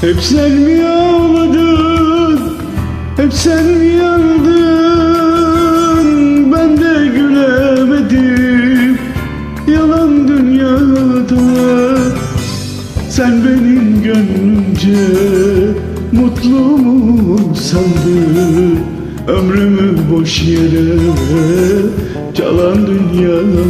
Hep sen mi ağladın Hep sen mi yandın? Ben de gülemedim. Yalan dünyada. Sen benim gönlümce Mutlu mu sandın? Ömrümü boş yere Çalan dünyada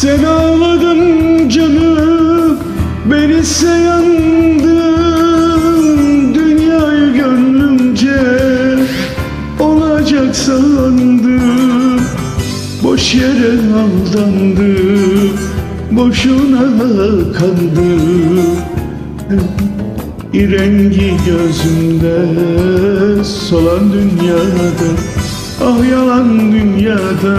Sen ağladın canım Ben ise yandım Dünyayı gönlümce Olacak sandım Boş yere aldandım Boşuna kandım İrengi gözümde Solan dünyada Ah yalan dünyada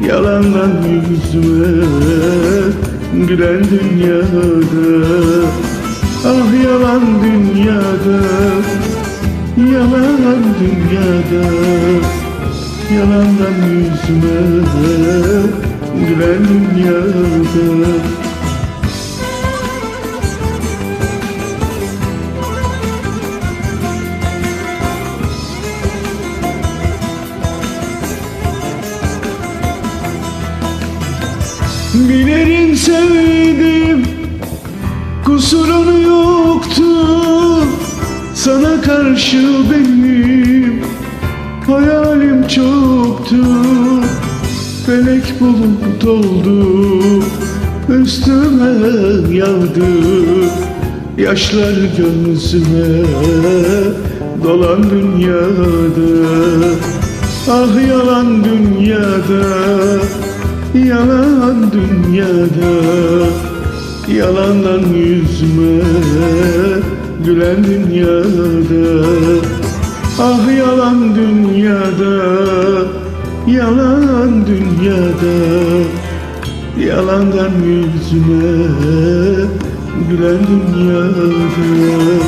Yalandan yüzüme Gülen dünyada. Ah yalan dünyada. Yalan dünyada. Yalandan yüzüme Gülen dünyada Bilerim sevdim Kusurun yoktu. Sana karşı benim Hayalim çoktu. Felek bulut oldu Üstüme yağdı Yaşlar gözüme Dolan dünyada. Ah yalan dünyada Yalan dünyada Yalandan yüzüme Gülen dünyada. Ah yalan dünyada Yalan dünyada Yalandan yüzüme Gülen dünyada.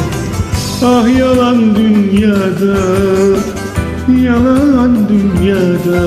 Ah yalan dünyada Yalan dünyada